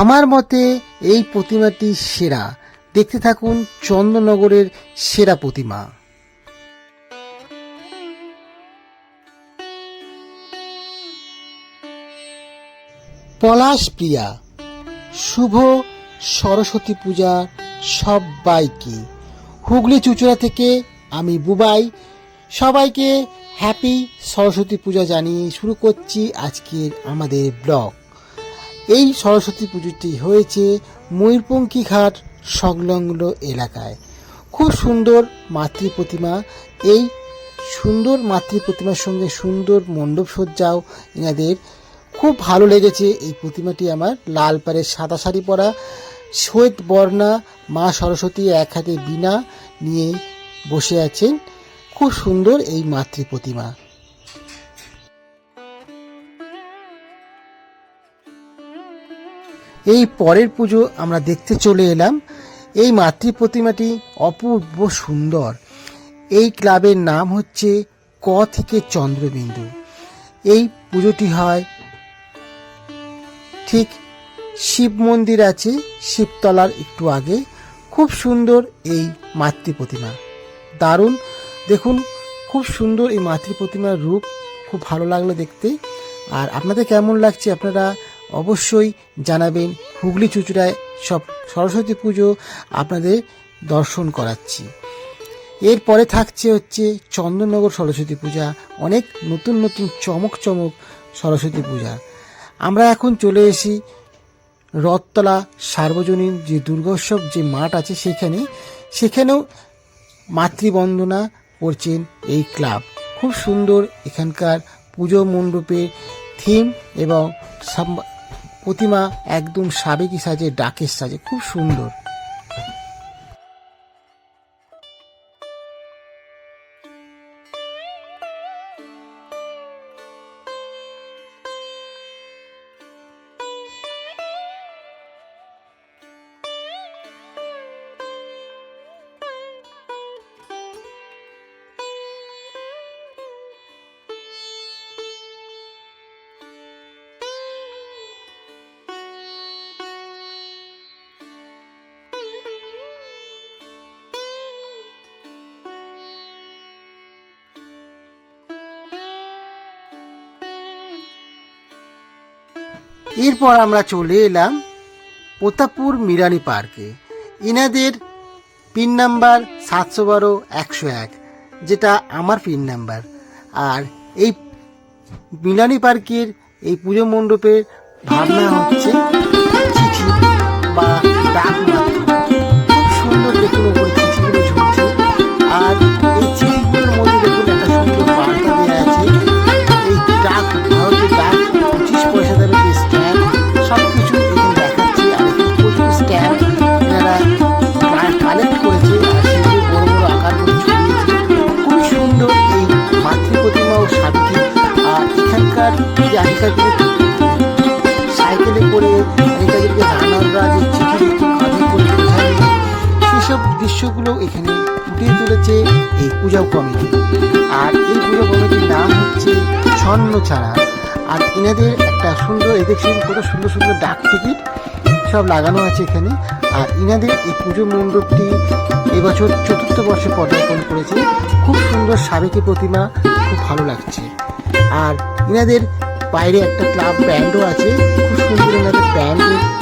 আমার মতে এই প্রতিমাটি সেরা। দেখতে থাকুন চন্দননগরের সেরা প্রতিমা। পলাশ প্রিয়া, শুভ সরস্বতী পূজা সবাইকে। হুগলি চুচুড়া থেকে আমি বুবাই। সবাইকে হ্যাপি সরস্বতী পূজা জানিয়ে শুরু করছি আজকের আমাদের ব্লগ। এই সরস্বতী পুজোটি হয়েছে ময়ূরপঙ্খী ঘাট সংলগ্ন এলাকায়। খুব সুন্দর মাতৃ প্রতিমা। এই সুন্দর মাতৃ প্রতিমার সঙ্গে সুন্দর মণ্ডপ সজ্জাও এনাদের। খুব ভালো লেগেছে এই প্রতিমাটি আমার। লাল পাড়ের সাদা শাড়ি পরা, শ্বেত বর্ণা, মা সরস্বতী এক হাতে বীণা নিয়ে বসে আছেন। খুব সুন্দর এই মাতৃ প্রতিমা। এই পরের পুজো আমরা দেখতে চলে এলাম। এই মাতৃ প্রতিমাটি অপূর্ব সুন্দর। এই ক্লাবের নাম হচ্ছে ক থেকে চন্দ্রবিন্দু। এই পুজোটি হয় ঠিক শিব মন্দির আছে, শিবতলার একটু আগে। খুব সুন্দর এই মাতৃ প্রতিমা। দারুণ। দেখুন, খুব সুন্দর এই মাতৃ প্রতিমার রূপ। খুব ভালো লাগল দেখতে। আর আপনাদের কেমন লাগছে আপনারা অবশ্যই জানাবেন হুগলি চুচুড়ায় সব সরস্বতী পুজো আপনাদের দর্শন করাচ্ছি। এরপরে থাকছে হচ্ছে চন্দননগর সরস্বতী পূজা, অনেক নতুন নতুন চমক চমক সরস্বতী পূজা। আমরা এখন চলে এসি রথতলা সার্বজনীন যে দুর্গোৎসব যে মাঠ আছে সেখানে, সেখানেও মাতৃবন্দনা করছেন এই ক্লাব। খুব সুন্দর এখানকার পুজো মণ্ডপের থিম এবং প্রতিমা একদম সাবেকি সাজে ডাকের সাজে খুব সুন্দর। এরপর আমরা চলে এলাম প্রতাপপুর মিরানি পার্কে। ইনাদের পিন নাম্বার সাতশো বারো, একশো এক, যেটা আমার পিন নাম্বার। আর এই মিলানি পার্কের এই পুজো মণ্ডপের ভাবনা হচ্ছে বা ডাক খুব সুন্দর দেখুন সাইকেলে করে আগেকারদিকে রানাররা যে সেসব দৃশ্যগুলো এখানে ফুটিয়ে তুলেছে এই পূজা কমিটি। আর এই পুজো কমিটির নাম হচ্ছে স্বর্ণ ছাড়া। আর এনাদের একটা সুন্দর দেখছেন কত সুন্দর সুন্দর ডাক টিকিট সব লাগানো আছে এখানে। আর ইনাদের এই পুজো মণ্ডপটি এবছর চতুর্থ বর্ষে পদার্পণ করেছে। খুব সুন্দর সাবেকি প্রতিমা, খুব ভালো লাগছে। আর ইনাদের বাইরে একটা ক্লাব ব্যান্ডও আছে খুব সুন্দর এনাদের ব্যান্ডের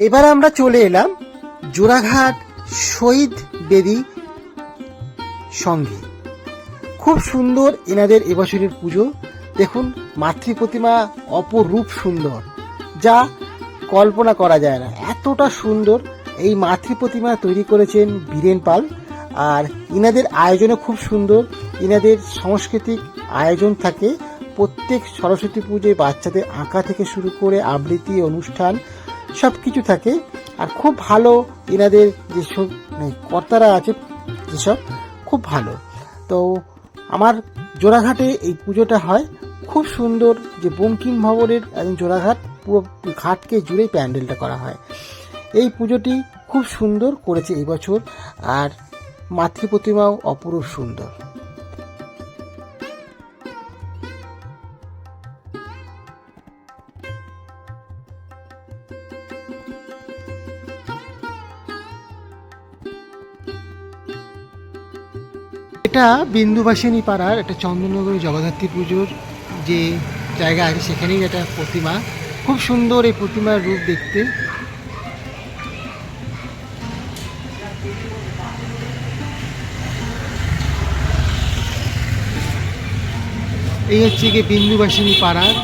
এবার আমরা চলে এলাম জোড়াঘাট শহীদ বেদি সঙ্গে। খুব সুন্দর এনাদের এবছরের পুজো। দেখুন, মাতৃ প্রতিমা অপরূপ সুন্দর, যা কল্পনা করা যায় না। এতটা সুন্দর এই মাতৃ প্রতিমা তৈরি করেছেন বীরেন পাল। আর ইনাদের আয়োজনও খুব সুন্দর। ইনাদের সাংস্কৃতিক আয়োজন থাকে। প্রত্যেক সরস্বতী পুজোয় বাচ্চাদের আঁকা থেকে শুরু করে আবৃত্তি অনুষ্ঠান সব কিছু থাকে। আর খুব ভালো এনাদের যেসব মানে কর্তারা আছে যেসব, খুব ভালো। তো আমার জোড়াঘাটে এই পুজোটা হয়। খুব সুন্দর যে বঙ্কিম ভবনের একদম জোড়াঘাট, পুরো ঘাটকে জুড়ে প্যান্ডেলটা করা হয়। এই পুজোটি খুব সুন্দর করেছে এই বছর। আর মাতৃ প্রতিমাও অপরূপ সুন্দর। এটা বিন্দুবাসিনী পাড়ার একটা চন্দননগরী জগদ্ধাত্রী পুজোর যে জায়গা আছে, সেখানেই একটা প্রতিমা। খুব সুন্দর এই প্রতিমার রূপ দেখতে। এই হচ্ছে গিয়ে বিন্দুবাসিনী পাড়ার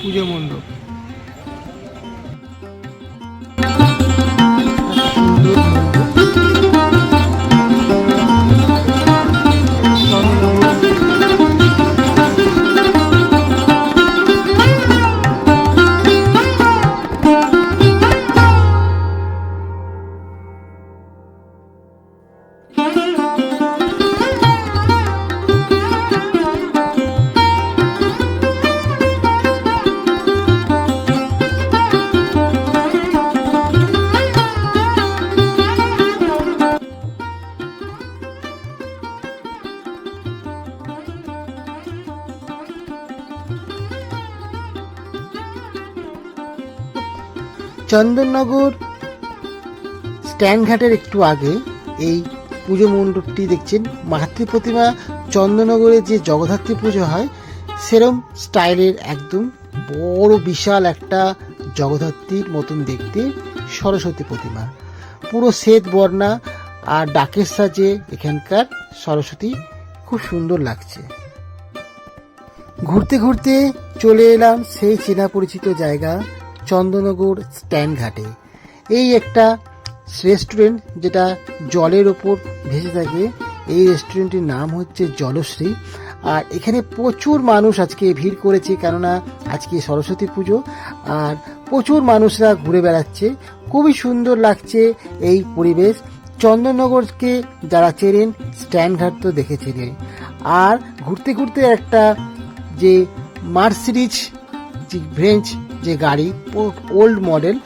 পুজো মণ্ডপ। চন্দননগর স্ট্যান্ডঘাটের একটু আগে এই পুজো মণ্ডপটি দেখছেন। মাতৃ প্রতিমা চন্দননগরে যে জগদ্ধাত্রী পুজো হয়, সেরম স্টাইলের একদম বড় বিশাল একটা জগদ্ধাত্রীর মতন দেখতে সরস্বতী প্রতিমা। পুরো শ্বেত বর্ণা আর ডাকের সাজে এখানকার সরস্বতী খুব সুন্দর লাগছে। ঘুরতে ঘুরতে চলে এলাম সেই চেনা পরিচিত জায়গা চন্দননগর স্ট্যান্ড ঘাটে। এই একটা রেস্টুরেন্ট যেটা জলের ওপর ভেসে থাকে। এই রেস্টুরেন্টের নাম হচ্ছে জলশ্রী। আর এখানে প্রচুর মানুষ আজকে ভিড় করেছে, কেননা আজকে সরস্বতী পুজো। আর প্রচুর মানুষরা ঘুরে বেড়াচ্ছে। খুবই সুন্দর লাগছে এই পরিবেশ। চন্দননগরকে যারা চেনেন স্ট্যান্ডঘাট তো দেখেছিলেন আর ঘুরতে ঘুরতে একটা যে মার্সিডিজ, যে ভ্রেঞ্চ যে গাড়ি ওল্ড মডেল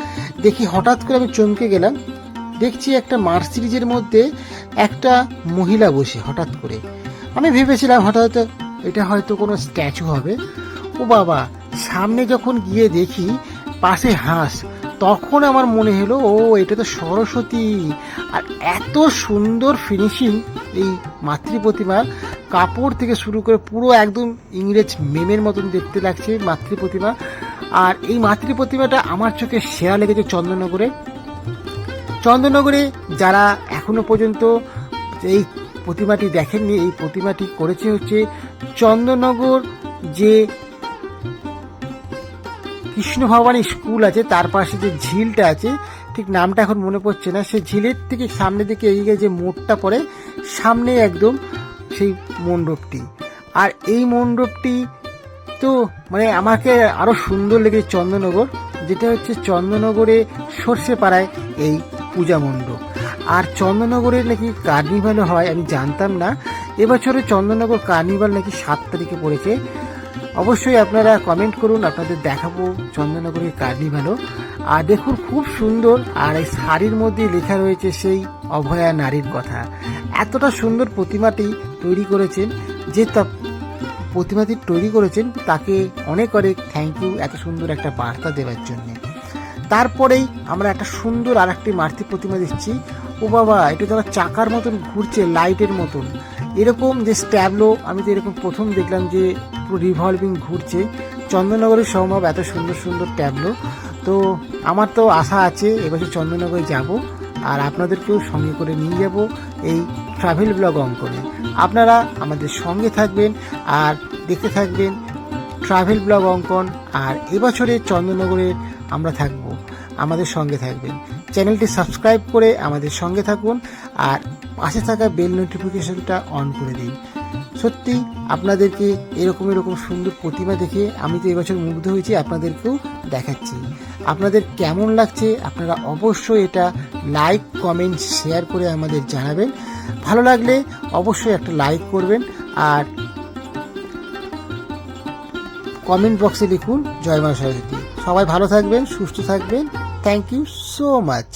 দেখি হঠাৎ করে আমি চমকে গেলাম, দেখছি একটা মার্সিডিজের মধ্যে একটা মহিলা বসে হঠাৎ করে। আমি ভেবেছিলাম হঠাৎ এটা হয়তো কোনো স্ট্যাচু হবে। ও বাবা, সামনে যখন গিয়ে দেখি, পাশে হাঁস, তখন আমার মনে হলো, ও, এটা তো সরস্বতী। আর এত সুন্দর ফিনিশিং এই মাতৃ প্রতিমার কাপড় থেকে শুরু করে পুরো একদম ইংরেজ মেমের মতন দেখতে লাগছে মাতৃ প্রতিমা আর এই মাতৃ প্রতিমাটা আমার চোখে সেরা লেগেছে চন্দননগরে। চন্দননগরে যারা এখনও পর্যন্ত এই প্রতিমাটি দেখেননি, এই প্রতিমাটি করেছে হচ্ছে চন্দননগর যে কৃষ্ণ ভবানী স্কুল আছে, তার পাশে যে ঝিলটা আছে, ঠিক নামটা এখন মনে পড়ছে না। সেই ঝিলের থেকে সামনের দিকে এগিয়ে যে মোড়টা পড়ে সামনে একদম সেই মণ্ডপটি। আর এই মণ্ডপটি তো মানে আমাকে আরও সুন্দর লেগেছে চন্দননগর, যেটা হচ্ছে চন্দননগরে সর্ষে পাড়ায় এই পূজা মণ্ডপ। আর চন্দননগরে নাকি কার্নিভালও হয়, আমি জানতাম না। এবছরে চন্দননগর কার্নিভাল নাকি সাত তারিখে পড়েছে। অবশ্যই আপনারা কমেন্ট করুন, আপনাদের দেখাবো চন্দননগরের কার্নিভালও। আর দেখুন, খুব সুন্দর, আর এই শাড়ির মধ্যে লেখা রয়েছে সেই অভয়া নারীর কথা। এতটা সুন্দর প্রতিমাটি তৈরি করেছেন, যে তা প্রতিমাটি তৈরি করেছেন, তাকে অনেক অনেক থ্যাংক ইউ এত সুন্দর একটা বার্তা দেওয়ার জন্য। তারপরেই আমরা একটা সুন্দর আর একটি মাতৃ প্রতিমা দেখছি। ও বাবা, এটা তো আবার চাকার মতন ঘুরছে, লাইটের মতন। এরকম যে স্ট্যাবলো, আমি তো এরকম প্রথম দেখলাম যে পুরো রিভলভিং ঘুরছে। চন্দননগরের সম্ভব এত সুন্দর সুন্দর ট্যাবলো তো আমার তো আশা আছে এবছর চন্দননগরে যাব। আর আপনাদেরকেও সঙ্গে করে নিয়ে যাব এই ট্রাভেল ব্লগ অঙ্কনে। আপনারা আমাদের সঙ্গে থাকবেন আর দেখতে থাকবেন ট্রাভেল ব্লগ অঙ্কন আর এবছরে চন্দ্রনগরে আমরা থাকব, আমাদের সঙ্গে থাকবেন। চ্যানেলটি সাবস্ক্রাইব করে আমাদের সঙ্গে থাকুন আর পাশে থাকা বেল নোটিফিকেশনটা অন করে দিন। সত্যি আপনাদেরকে এরকম এরকম সুন্দর প্রতিমা দেখে আমি তো এবছর মুগ্ধ হয়েছি, আপনাদেরকেও দেখাচ্ছি। আপনাদের কেমন লাগছে আপনারা অবশ্যই এটা লাইক কমেন্ট শেয়ার করে আমাদের জানাবেন। ভালো লাগলে অবশ্যই একটা লাইক করবেন আর কমেন্ট বক্সে লিখুন, জয় মা সরস্বতী। সবাই ভালো থাকবেন, সুস্থ থাকবেন। Thank you so much